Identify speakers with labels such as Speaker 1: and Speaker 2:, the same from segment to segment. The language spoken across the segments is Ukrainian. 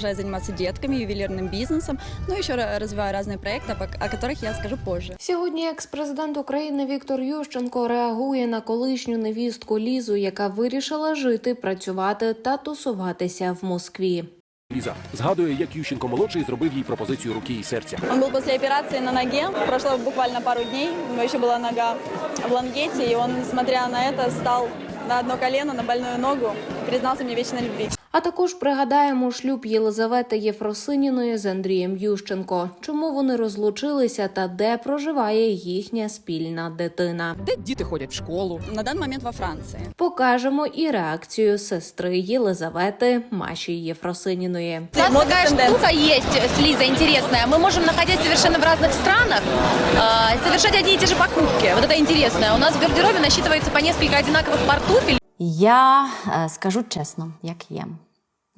Speaker 1: Продолжаю заниматься детками, ювелирным бизнесом, ну еще ра- развиваю разные проекты, о пок- о которых я скажу позже.
Speaker 2: Сьогодні екс-президент України Віктор Ющенко реагує на колишню невістку Лізу, яка вирішила жити, працювати та тусуватися в Москві.
Speaker 3: Ліза згадує, як Ющенко молодший зробив їй пропозицію руки і серця.
Speaker 1: Он был после операции на ноге, прошло буквально пару дней, у него еще была нога в лангете, и он, несмотря на это, стал на одно колено, на больную ногу, и признался мне вечной любви.
Speaker 2: А також пригадаємо шлюб Єлизавети Єфросиніної з Андрієм Ющенко. Чому вони розлучилися та де проживає їхня спільна дитина?
Speaker 4: Де діти ходять в школу?
Speaker 1: На данный момент во Франции.
Speaker 2: Покажемо і реакцію сестри Єлизавети Маші Єфросиніної.
Speaker 5: У нас
Speaker 1: Модная
Speaker 5: такая
Speaker 1: тенденция.
Speaker 5: штука есть с Лизой интересная. Мы можем, находясь совершенно в разных странах, э, совершать одни и те же покупки. Вот это интересно. У нас в гардеробе насчитывается по несколько одинаковых портуфель.
Speaker 6: Я е, скажу чесно, як є.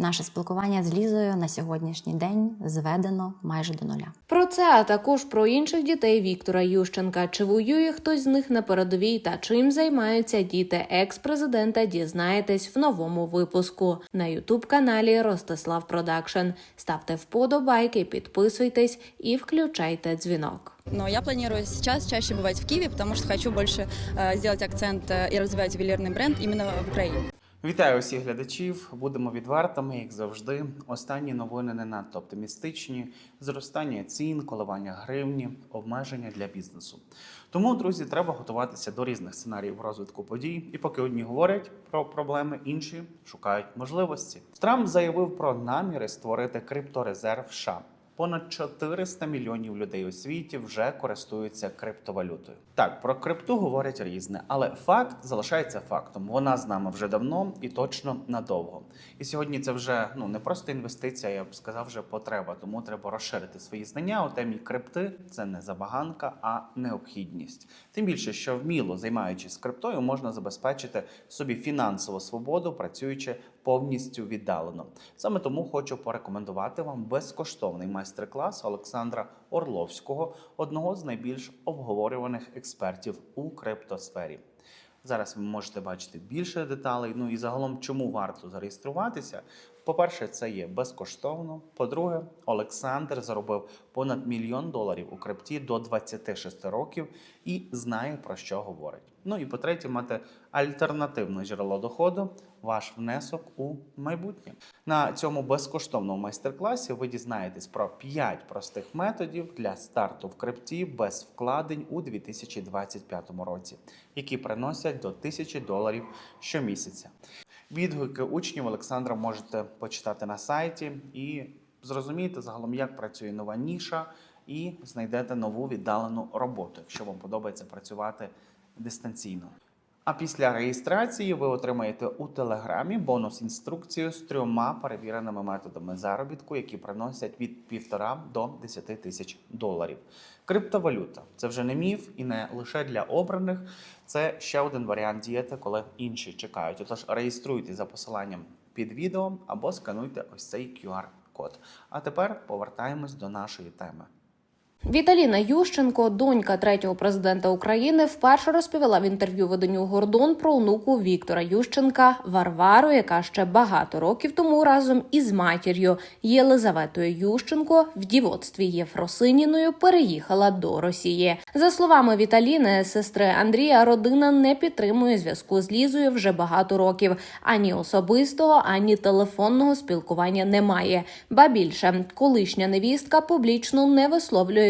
Speaker 6: Наше спілкування з Лізою на сьогоднішній день зведено майже до нуля.
Speaker 2: Про це, а також про інших дітей Віктора Ющенка. Чи воює хтось з них на передовій та чим займаються діти екс-президента? Дізнаєтесь в новому випуску на ютуб каналі Ростислав Продакшн. Ставте вподобайки, підписуйтесь і включайте дзвінок.
Speaker 1: Но я планирую сейчас чаще бывать в Киеве, потому что хочу больше э, сделать акцент э, и развивать ювелирный бренд именно в Украине.
Speaker 7: Вітаю усіх глядачів. Будемо відвертими, як завжди. Останні новини не надто оптимістичні: зростання цін, коливання гривні, обмеження для бізнесу. Тому, друзі, треба готуватися до різних сценаріїв розвитку подій. І поки одні говорять про проблеми, інші шукають можливості. Трамп заявив про наміри створити крипторезерв США. Понад 400 мільйонів людей у світі вже користуються криптовалютою. Так, про крипту говорять різне, але факт залишається фактом. Вона з нами вже давно і точно надовго. І сьогодні це вже ну не просто інвестиція, я б сказав, вже потреба. Тому треба розширити свої знання у темі крипти. Це не забаганка, а необхідність. Тим більше, що вміло займаючись криптою, можна забезпечити собі фінансову свободу, працюючи повністю віддалено. Саме тому хочу порекомендувати вам безкоштовний майстер-клас Олександра Орловського, одного з найбільш обговорюваних експертів у криптосфері. Зараз ви можете бачити більше деталей. Ну і загалом, чому варто зареєструватися. По-перше, це є безкоштовно. По-друге, Олександр заробив понад мільйон доларів у крипті до 26 років і знає про що говорить. Ну і по-третє, мати альтернативне джерело доходу, ваш внесок у майбутнє. На цьому безкоштовному майстер-класі ви дізнаєтесь про 5 простих методів для старту в крипті без вкладень у 2025 році, які приносять до 1000 доларів щомісяця. Відгуки учнів Олександра можете почитати на сайті і зрозуміти загалом, як працює нова ніша, і знайдете нову віддалену роботу, якщо вам подобається працювати дистанційно. А після реєстрації ви отримаєте у телеграмі бонус інструкцію з трьома перевіреними методами заробітку, які приносять від півтора до 10 тисяч доларів. Криптовалюта це вже не міф і не лише для обраних. Це ще один варіант діяти, коли інші чекають. Отож, реєструйтесь за посиланням під відео або скануйте ось цей QR-код. А тепер повертаємось до нашої теми.
Speaker 2: Віталіна Ющенко, донька третього президента України, вперше розповіла в інтерв'ю виданню Гордон про онуку Віктора Ющенка Варвару, яка ще багато років тому разом із матір'ю Єлизаветою Ющенко в дівоцтві Єфросиніною переїхала до Росії. За словами Віталіни, сестри Андрія, родина не підтримує зв'язку з Лізою вже багато років. Ані особистого, ані телефонного спілкування немає. Ба більше, колишня невістка публічно не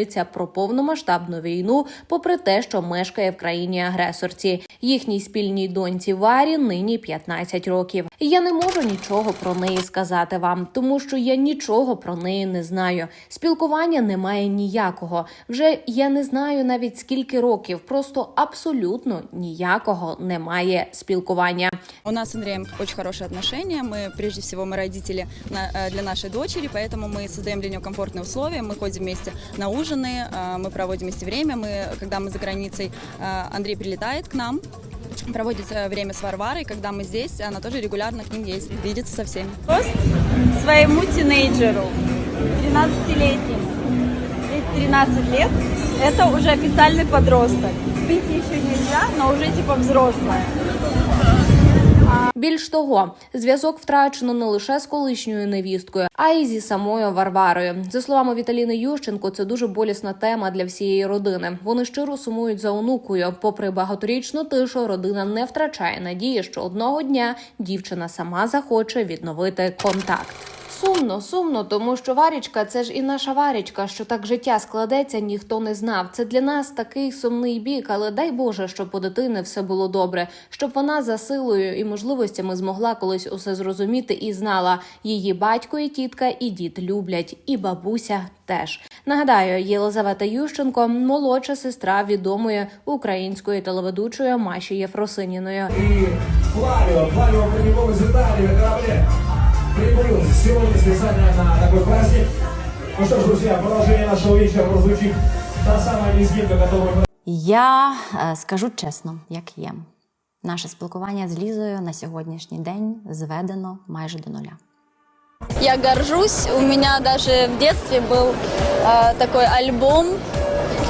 Speaker 2: висловлюється про повномасштабну війну, попри те, що мешкає в країні агресорці. Їхній спільній доньці Варі нині 15 років. І я не можу нічого про неї сказати вам, тому що я нічого про неї не знаю. Спілкування немає ніякого. Вже я не знаю навіть скільки років, просто абсолютно ніякого немає спілкування.
Speaker 1: У нас с Андреем очень хорошие отношения. Мы, прежде всего, мы родители на- э, для нашей дочери, поэтому мы создаем для нее комфортные условия. Мы ходим вместе на Ужины, э, мы проводим вместе время. Мы, когда мы за границей, э, Андрей прилетает к нам, проводит э, время с Варварой. Когда мы здесь, она тоже регулярно к ним ездит, видится со всеми.
Speaker 8: своему тинейджеру, 13-летнему. Ведь 13 лет – это уже официальный подросток. Пить еще нельзя, но уже типа взрослая.
Speaker 2: Більш того, зв'язок втрачено не лише з колишньою невісткою, а й зі самою Варварою. За словами Віталіни Ющенко, це дуже болісна тема для всієї родини. Вони щиро сумують за онукою. Попри багаторічну тишу, родина не втрачає надії, що одного дня дівчина сама захоче відновити контакт. Сумно, сумно, тому що Варічка це ж і наша Варічка, що так життя складеться, ніхто не знав. Це для нас такий сумний бік, але дай Боже, щоб у дитини все було добре, щоб вона за силою і можливостями змогла колись усе зрозуміти і знала, її батько і тітка і дід люблять, і бабуся теж. Нагадаю, Єлизавета Ющенко молодша сестра відомої української телеведучої Маші Єфросиніної.
Speaker 4: Флавио, Флавио прямиком из Италии на прибыл сегодня специально на такой праздник. Ну что ж, друзья, продолжение нашего вечера прозвучит та самая лезгинка, которую мы
Speaker 6: Я е, скажу чесно, як є. Наше спілкування з Лізою на сьогоднішній день зведено майже до нуля.
Speaker 8: Я горжусь. У меня даже в детстве был э, такой альбом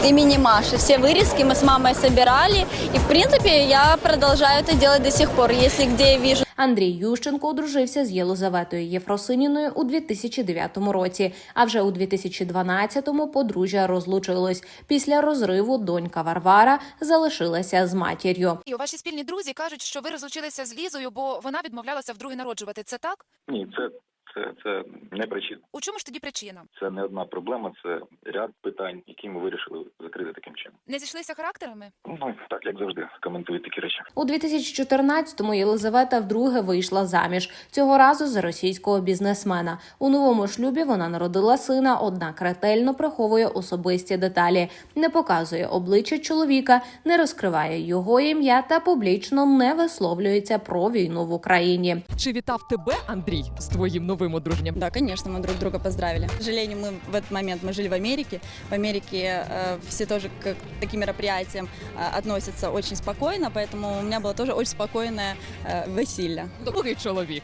Speaker 8: имени Маши. Все вырезки мы с мамой собирали. И, в принципе, я продолжаю это делать до сих пор. Если где я вижу
Speaker 2: Андрій Ющенко одружився з Єлизаветою Єфросиніною у 2009 році. А вже у 2012-му подружжя розлучилось. Після розриву донька Варвара залишилася з матір'ю.
Speaker 9: Ваші спільні друзі кажуть, що ви розлучилися з Лізою, бо вона відмовлялася вдруге народжувати. Це так?
Speaker 10: Ні, це, це, це не причина.
Speaker 9: У чому ж тоді причина?
Speaker 10: Це не одна проблема, це ряд питань, які ми вирішили закрити таким чином.
Speaker 9: Не зійшлися характерами?
Speaker 10: Ну так як завжди коментують такі речі.
Speaker 2: У 2014-му Єлизавета вдруге вийшла заміж цього разу за російського бізнесмена. У новому шлюбі вона народила сина, однак ретельно приховує особисті деталі, не показує обличчя чоловіка, не розкриває його ім'я та публічно не висловлюється про війну в Україні.
Speaker 11: Чи вітав тебе Андрій з твоїм новим одруженням?
Speaker 1: Да, конечно, мы друг друга поздравили. К сожалению, мы в этот момент мы жили в Америке. В Америке э, все тоже к таким мероприятиям э, относятся очень спокойно, поэтому у меня было тоже очень спокойное э, веселье.
Speaker 11: Другий чоловік.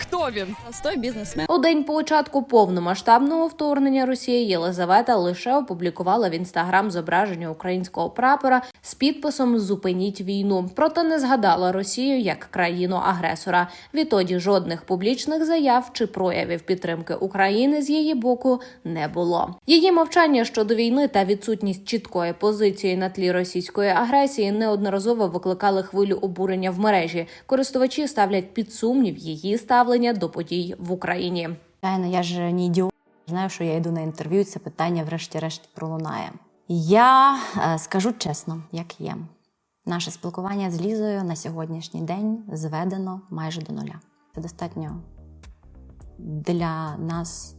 Speaker 11: Хто він?
Speaker 1: Простой бизнесмен.
Speaker 2: У день початку повномасштабного вторгнення Росії Єлизавета лише опублікувала в інстаграм зображення українського прапора з підписом Зупиніть війну. Проте не згадала Росію як країну агресора. Відтоді жодних публічних заяв чи проявів підтримки України з її боку не було. Її мовчання щодо війни та відсутність чіткої позиції на тлі російської агресії неодноразово викликали хвилю обурення в мережі. Користувачі ставлять під сумнів її ставлення до подій в Україні.
Speaker 6: Я ж не ідіот. Знаю, що я йду на інтерв'ю, це питання врешті-решт пролунає. Я е, скажу чесно, як є. Наше спілкування з Лізою на сьогоднішній день зведено майже до нуля. Це достатньо для нас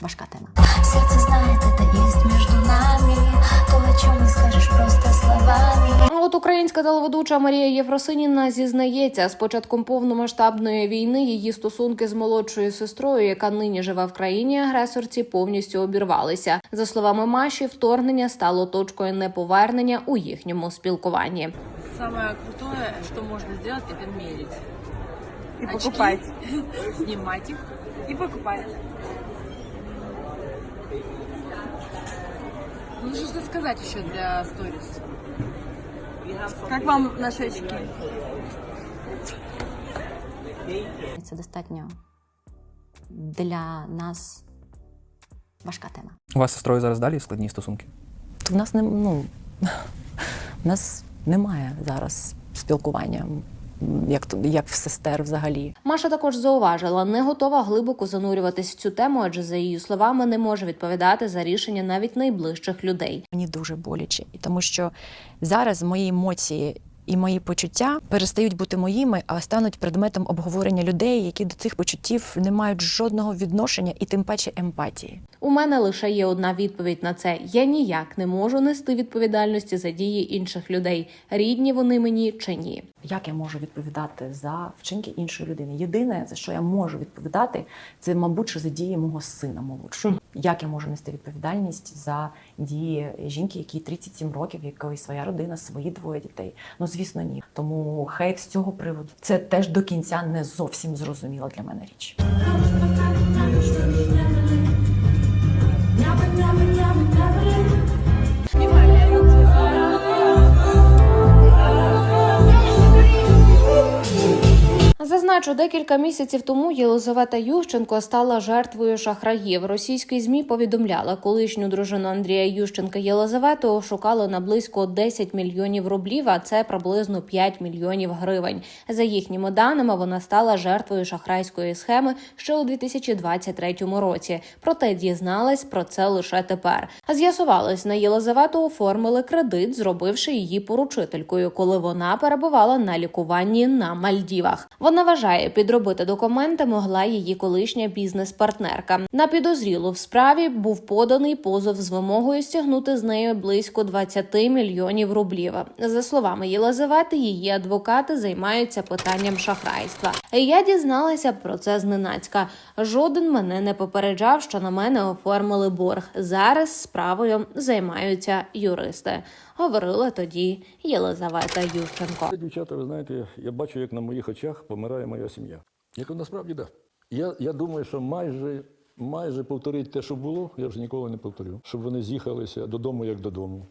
Speaker 6: важка тема.
Speaker 12: Серце знаєте, та есть між нами То, о чому скажеш просто словами
Speaker 2: от українська телеведуча Марія Єфросиніна зізнається, з початком повномасштабної війни її стосунки з молодшою сестрою, яка нині живе в країні агресорці, повністю обірвалися. За словами Маші, вторгнення стало точкою неповернення у їхньому спілкуванні.
Speaker 13: Самое крутое, что можно сделать, это мерить.
Speaker 8: и
Speaker 13: Очки.
Speaker 8: покупать.
Speaker 13: Снимать их.
Speaker 8: И покупать.
Speaker 13: Ну, что сказать еще для сторис?
Speaker 8: Как вам наши очки?
Speaker 6: Це достатньо для нас важка тема.
Speaker 14: У вас з сестрою зараз далі складні стосунки?
Speaker 15: В нас не ну в нас немає зараз спілкування, як то- як в сестер взагалі.
Speaker 2: Маша також зауважила, не готова глибоко занурюватись в цю тему, адже за її словами не може відповідати за рішення навіть найближчих людей.
Speaker 15: Мені дуже боляче, і тому що зараз мої емоції. І мої почуття перестають бути моїми, а стануть предметом обговорення людей, які до цих почуттів не мають жодного відношення і тим паче емпатії.
Speaker 2: У мене лише є одна відповідь на це: я ніяк не можу нести відповідальності за дії інших людей, рідні вони мені чи ні.
Speaker 15: Як я можу відповідати за вчинки іншої людини? Єдине, за що я можу відповідати, це, мабуть, що за дії мого сина молодшого. Як я можу нести відповідальність за дії жінки, якій 37 років, якої своя родина, свої двоє дітей? Ну звісно, ні. Тому хейт з цього приводу це теж до кінця не зовсім зрозуміла для мене річ.
Speaker 2: Зазначу, декілька місяців тому Єлизавета Ющенко стала жертвою шахраїв. Російські змі повідомляли, колишню дружину Андрія Ющенка Єлизавету ошукали на близько 10 мільйонів рублів, а це приблизно 5 мільйонів гривень. За їхніми даними, вона стала жертвою шахрайської схеми ще у 2023 році. Проте дізналась про це лише тепер. З'ясувалось, на Єлизавету оформили кредит, зробивши її поручителькою, коли вона перебувала на лікуванні на Мальдівах. Вона вважає, підробити документи могла її колишня бізнес-партнерка. На підозрілу в справі був поданий позов з вимогою стягнути з неї близько 20 мільйонів рублів. За словами Єлизавети, її адвокати займаються питанням шахрайства. Я дізналася про це зненацька. Жоден мене не попереджав, що на мене оформили борг. Зараз справою займаються юристи. Говорила тоді Єлизавета Ющенко.
Speaker 16: Дівчата, ви знаєте, я бачу, як на моїх очах помирає моя сім'я. Як насправді так. Я, я думаю, що майже, майже повторити те, що було, я вже ніколи не повторю. Щоб вони з'їхалися додому, як додому.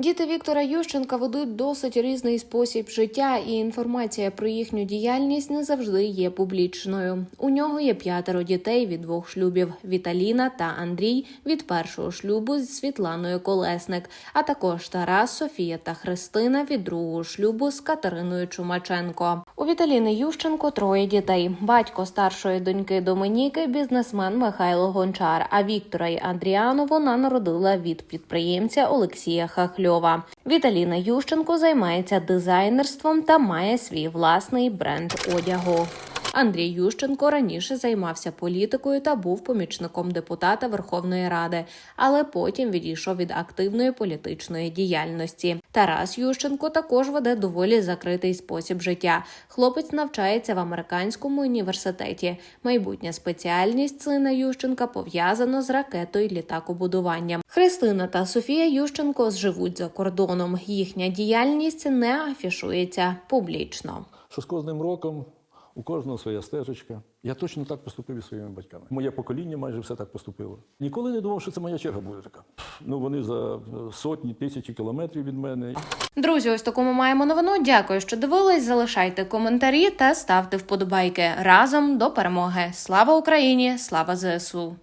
Speaker 2: Діти Віктора Ющенка ведуть досить різний спосіб життя, і інформація про їхню діяльність не завжди є публічною. У нього є п'ятеро дітей від двох шлюбів: Віталіна та Андрій від першого шлюбу з Світланою Колесник, а також Тарас, Софія та Христина від другого шлюбу з Катериною Чумаченко. У Віталіни Ющенко троє дітей. Батько старшої доньки Доминіки, бізнесмен Михайло Гончар. А Віктора і Андріану вона народила від підприємця Олексія Хахльова. Віталіна Ющенко займається дизайнерством та має свій власний бренд одягу. Андрій Ющенко раніше займався політикою та був помічником депутата Верховної Ради, але потім відійшов від активної політичної діяльності. Тарас Ющенко також веде доволі закритий спосіб життя. Хлопець навчається в американському університеті. Майбутня спеціальність сина Ющенка пов'язана з ракетою і літакобудуванням. Христина та Софія Ющенко живуть за кордоном. Їхня діяльність не афішується публічно.
Speaker 16: Що з кожним роком у кожного своя стежечка. Я точно так поступив із своїми батьками. Моє покоління майже все так поступило. Ніколи не думав, що це моя черга буде така. Ну вони за е, сотні тисячі кілометрів від мене.
Speaker 2: Друзі, ось таку ми маємо новину. Дякую, що дивились. Залишайте коментарі та ставте вподобайки разом до перемоги. Слава Україні! Слава ЗСУ!